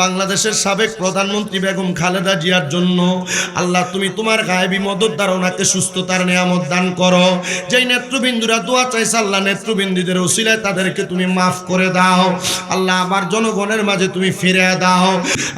বাংলাদেশের সাবেক প্রধানমন্ত্রী বেগম খালেদা জিয়ার জন্য, আল্লাহ, তুমি তোমার গায়েবী মদত ওনাকে সুস্থতার নিয়ামত দান করো। যেই নেতৃবৃন্দুরা দোয়া চাইছে, আল্লাহ নেতৃবৃন্দুদের ওসিলায় তাদেরকে তুমি মাফ করে দাও। আল্লাহ আবার জনগণের মাঝে তুমি ফিরে দাও।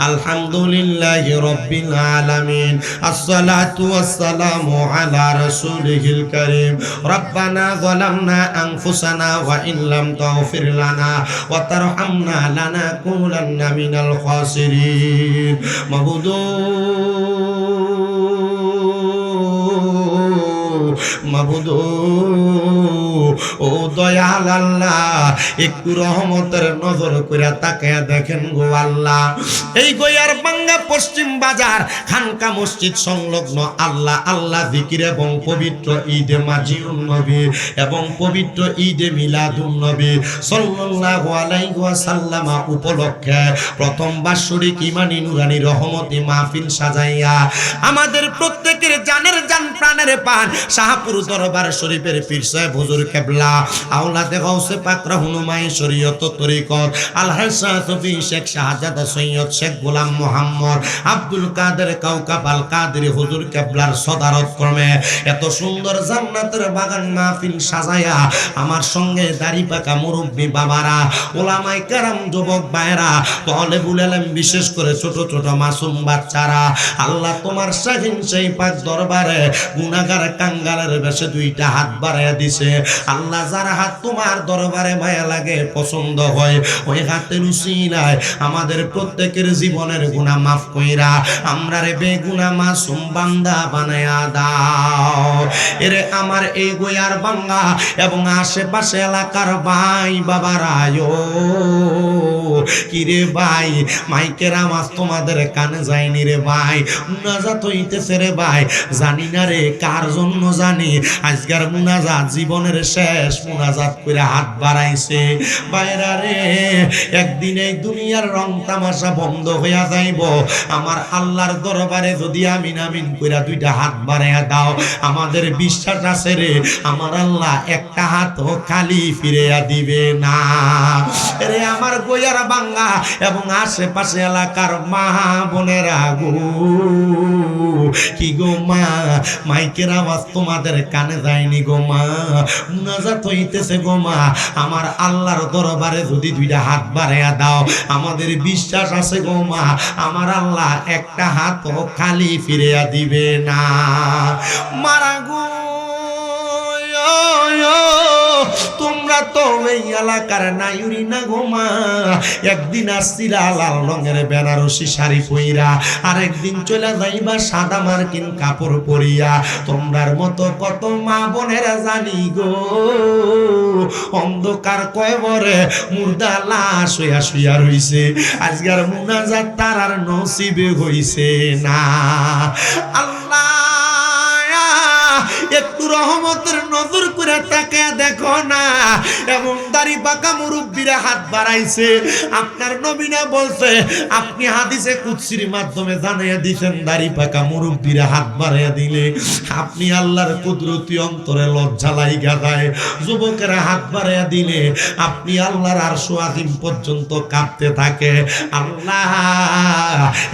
আলহামদুলিল্লাহ রব্বিল আলামিন। আসসালাতু ওয়াসসালামু আলা রাসূলিহিল কারীম। রব্বানা যালামনা আনফুসানা ওয়া ইন লাম তাগফির লানা ওয়া তারহামনা লানাকুনান্না মিনাল খাসিরিন মাবুদু মাবুদু ও দয়াল একটু রহমতের নজর করে তাকায় দেখেন গো আল্লাহ। এই গয়ার বাঙ্গা পশ্চিম বাজার, খানকা মসজিদ সংলগ্ন আল্লাহ আল্লাহ জিকির এবং পবিত্র ঈদে মাজিউন নবী এবং পবিত্র ঈদে মিলাদুন নবী সাল্লাল্লাহু আলাইহি ওয়াসাল্লাম উপলক্ষে প্রথম বাৎসরিক ইমানি নুরানি রহমতি মাহফিল সাজাইয়া আমাদের প্রত্যেকের জানের জান প্রাণের পান শাহপুর দরবার শরীফের পীর সাহেব হুজুর কেবলা, আওলাদে গাউসে পাকরা হুনুমাই শরীয়ত তরিকত। আলহাজ শেখ শাহজাদা সৈয়দ শেখ গোলাম মোহাম্মদ। আব্দুল কাদের কাউকাব আল কাদের হুজুর কেবলার সদারত ক্রমে। এত সুন্দর জান্নাতের বাগান মাহফিল সাজায়া আমার সঙ্গে দাড়ি পাকা মুরব্বী বাবারা ওলামাই কারাম, যুবক ভাইরা তলে বুলেলেন বিশেষ করে ছোট ছোট মাসুম বাচ্চারা, আল্লাহ তোমার শাহিন সেই পাক দরবারে গুনাগার কাঙ্গালের বেশে দুইটা হাত বাড়াইয়া দিছে। আল্লাহ যার হাত তোমার দরবারে মায়া লাগে, পছন্দ হয়, ওই হাতের উসিলায় আমাদের প্রত্যেকের জীবনের গুনাহ মাফ কইরা আমরা রে বেগুনা মাসুম বান্দা বানায়া দাও। এরে আমার এই গোয়ার বাঙ্গা এবং আশেপাশে এলাকার ভাই বাবারা আয়ো কিরে ভাই, মাইকের আওয়াজ তোমাদের কানে যায়নি রে ভাই? মুনাজাত হইতেছে রে ভাই, জানি না রে কার জন্য জানি। আজকের মুনাজাত জীবনের শেষ মুনাজাত করে হাত বাড়াইছে বাইরা রে, একদিন এই দুনিয়ার রং তামাশা বন্ধ হইয়া যাইব। আমার আল্লাহর দরবারে যদি আমিন আমিন কইরা দুইটা হাত বাড়াইয়া দাও, আমাদের বিশ্বাস আছে রে, আমার আল্লাহ একটা হাতও খালি ফিরিয়া দিবে না। রে আমার গোয়ার বাংলা এবং আশেপাশে এলাকার মা বোনেরা গো। কি গো মা, মাইকের আওয়াজ তোমাদের কানে যায়নি গো মা। মুনাজাত হইতেছে গো মা, আমার আল্লাহর দরবারে যদি দুইটা হাত বাড়াইয়া দাও, আমাদের বিশ্বাস আছে গো মা, আমার আল্লাহ একটা হাত খালি ফিরিয়া দিবে না। মারা গো। তোমরা তো এই এলাকার নাইরি না ঘুমা একদিন আসছিলা লাল রঙের বেনারসি শাড়ি পইরা আর একদিন চলে যাইবা সাদা মার্কিন কাপড় পরিয়া। তোমরার মতো কত মা বোনেরা জানি গো। অন্ধকার কয়বরে মুর্দা লাশ হইয়া শুইয়া রইছে। আজকার তার আর নসিবে হইছে না। আল্লাহ, একটু রহমতের নজর তাকে দেখো না। এমন দাড়ি পাকা মুরব্বীরা হাত বাড়াইছে। আপনার নবীনা বলছে, আপনি হাদিসে কুৎসির মাধ্যমে জানাইয়া দিছেন, দাড়ি পাকা মুরব্বীরা হাত বাড়াইয়া দিলে। আপনি আল্লাহর কুদরতি অন্তরে লজ্জা লাইগা যায়। যুবকেরা হাত বাড়াইয়া দিলে, আপনি আল্লাহর আর সোয়াদিম পর্যন্ত কাঁপতে থাকে। আল্লাহ,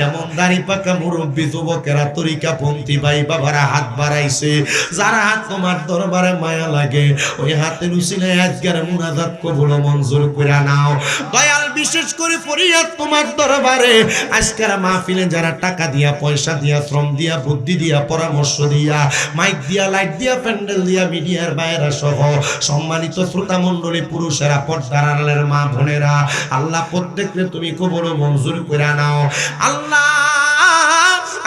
এমন দাড়ি পাকা মুরব্বী যুবকেরা তরিকা পন্থী ভাই বাবারা হাত বাড়াইছে। যারা তোমার দরবারে মায়া লাগে ওই হাতের উসিলে আজকের মুনাজাত কবুল মঞ্জুর করে নাও। দয়াল, বিশেষ করে ফরিয়াদ তোমার দরবারে। আজকের মাহফিলে যারা টাকা দিয়া, পয়সা দিয়া, শ্রম দিয়া, বুদ্ধি দিয়া, পরামর্শ দিয়া, মাইক দিয়া, লাইট দিয়া, প্যান্ডেল দিয়া, মিডিয়ার বাইরা সহ সম্মানিত শ্রোতা মণ্ডলী পুরুষেরা, পর্দার মা বোনেরা, আল্লাহ প্রত্যেককে তুমি কবুল মঞ্জুর করে নাও। আল্লাহ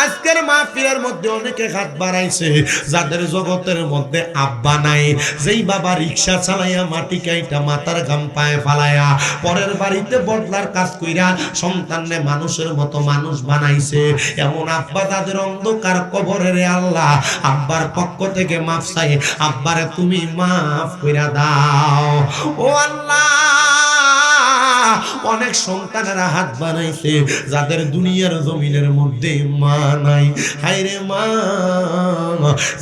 আজকের মাহফিলের মধ্যে অনেকে হাত বাড়াইছে, যাদের জগতের মধ্যে আব্বা নাই। যেই বাবা রিক্সা চালাইয়া মাটি কাইটা মাথার ঘাম পায়ে ফালাইয়া পরের বাড়িতে বদলার কাজ কইরা সন্তাননে মানুষের মতো মানুষ বানাইছে, এমন আব্বা তাদের অন্ধকার কবরে রে আল্লাহ, আব্বার পক্ষ থেকে মাফ চাই। আব্বারে তুমি মাফ কইরা দাও। ও আল্লাহ! অনেক সন্তানেরা হাত বানাইছে যাদের দুনিয়ার জমিনের মধ্যে মা নাই। হাইরে মা,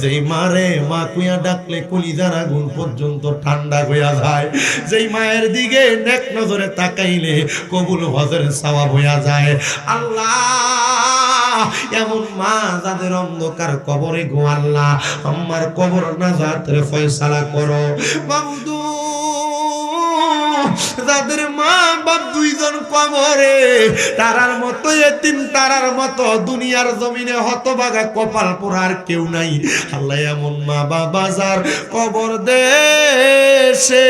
যেই মারে মা কুইয়া ডাকলে কলিজার আগুন পর্যন্ত ঠান্ডা হইয়া যায়। যেই মায়ের দিকে নেক নজরে তাকাইলে কবুল হজের সওয়াব হইয়া যায়। আল্লাহ, এমন মা যাদের অন্ধকার কবরে গো আল্লাহ, আমার কবর না যাত্রে ফয়সালা করো। বাবুদু যাদের মা বাপ দুইজন কবরে। তারার মতো এতিম, তারার মতো দুনিয়ার জমিনে হতবাগা কপাল পোড়ার কেউ নাই। আল্লাহ এমন মা বাবা যার কবর দেশে।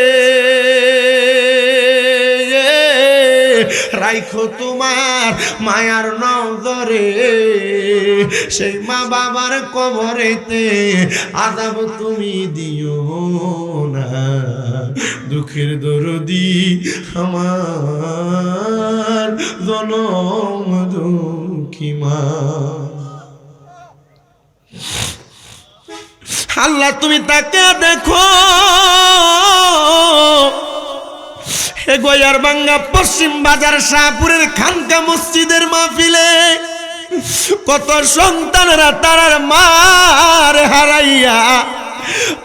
রাইখো তোমার মায়ার নজরে। সেই মা বাবার কবরেতে আদাব তুমি দিও না। দুঃখের দরদি আমার, জনম দুঃখী মা। আল্লাহ তুমি তাকে দেখো। হে গয়ার বাঙ্গা পশ্চিম বাজার শাহপুরের খানকা মসজিদের মাহফিলে, কত সন্তানরা তারার মার হারাইয়া,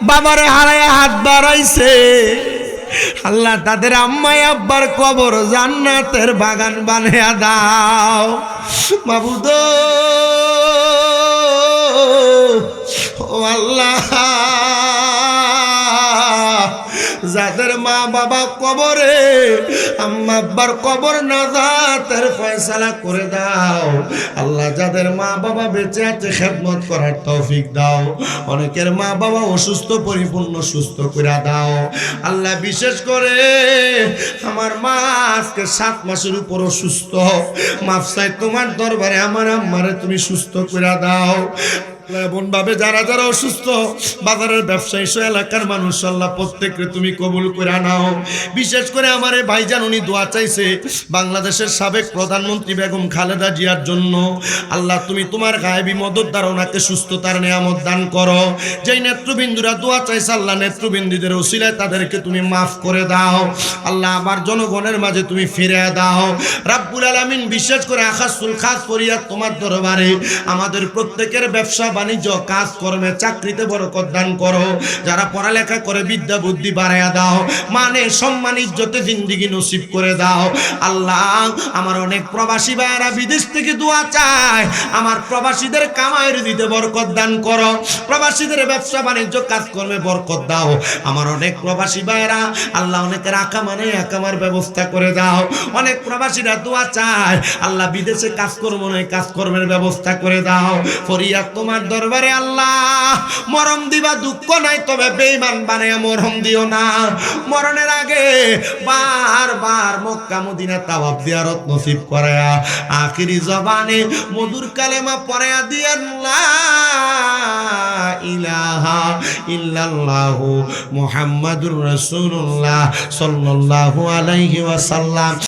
বাবার হারাইয়া হাত বাড়াইছে। আল্লাহ তাদের আম্মাই আব্বার কবর জান্নাতের বাগান বানিয়ে দাও। বাবুদ ও আল্লাহ। যাদের মা বাবা কবরে, আম্মা আব্বার কবর না যাতের ফয়সালা করে দাও। আল্লাহ যাদের মা বাবা বেঁচে আছে, খেদমত করার তৌফিক দাও। অনেকের মা বাবা অসুস্থ, পরিপূর্ণ, সুস্থ করে দাও। আল্লাহ বিশেষ করে আমার মা আজকে সাত মাসের উপর অসুস্থ। মাফসাই তোমার দরবারে, আমার আম্মারে তুমি সুস্থ করে দাও। এমন ভাবে যারা যারা অসুস্থ, বাজারের ব্যবসায়ী সহ এলাকার মানুষ, আল্লাহ প্রত্যেককে তুমি কবুল করে নাও। বিশেষ করে আমার এই ভাইজান, উনি দোয়া চাইছে বাংলাদেশের সাবেক প্রধানমন্ত্রী বেগম খালেদা জিয়ার জন্য। আল্লাহ তুমি তোমার গায়েবী মদত দ্বারা ওনাকে সুস্থতার নিয়ামত দান করো। যেই নেতৃবৃন্দুরা দোয়া চাইছে, আল্লাহ নেতৃবৃন্দুদের ওসিলায় তাদেরকে তুমি মাফ করে দাও। আল্লাহ আমার জনগণের মাঝে তুমি ফিরে দাও। রাব্বুল আলামিন, বিশেষ করে আকাশুল খাস ফরিয়াদ তোমার দরবারে। আমাদের প্রত্যেকের ব্যবসা বাণিজ্য কাজ কর্মে চাকরিতে বরকত দান করো। যারা পড়ালেখা করে বিদ্যা, বুদ্ধি বাড়াইয়া দাও মানে সম্মান, ইজ্জতে জিন্দিগি নসিব করে দাও। আল্লাহ, আমার অনেক প্রবাসী ভাইয়েরা বিদেশ থেকে দোয়া চায়। আমার প্রবাসীদের কামাইয়ের দিতে বরকত দান করো। প্রবাসীদের ব্যবসা, বাণিজ্য, কাজকর্মে বরকত দাও। আমার অনেক প্রবাসী ভাইয়েরা, আল্লাহ অনেকের আঁকা মানে আঁকামার ব্যবস্থা করে দাও। অনেক প্রবাসীরা দোয়া চায়, আল্লাহ বিদেশে কাজকর্ম নয়, কাজকর্মের ব্যবস্থা করে দাও। ফরিয়াদ তোমার দরবারে আল্লাহ মরম দিবা দুঃখ নাই, তবে বেইমান বানায় মরম দিও না। মরণের আগে বার বার মক্কা মদিনা তাওয়াব জিয়ারত নসিব করায়া আখিরি জবানে মধুর কালেমা পড়ায়া দিয়ে লা ইলাহা ইল্লাল্লাহু মুহাম্মাদুর রাসূলুল্লাহ সাল্লাল্লাহু আলাইহি ওয়াসাল্লাম।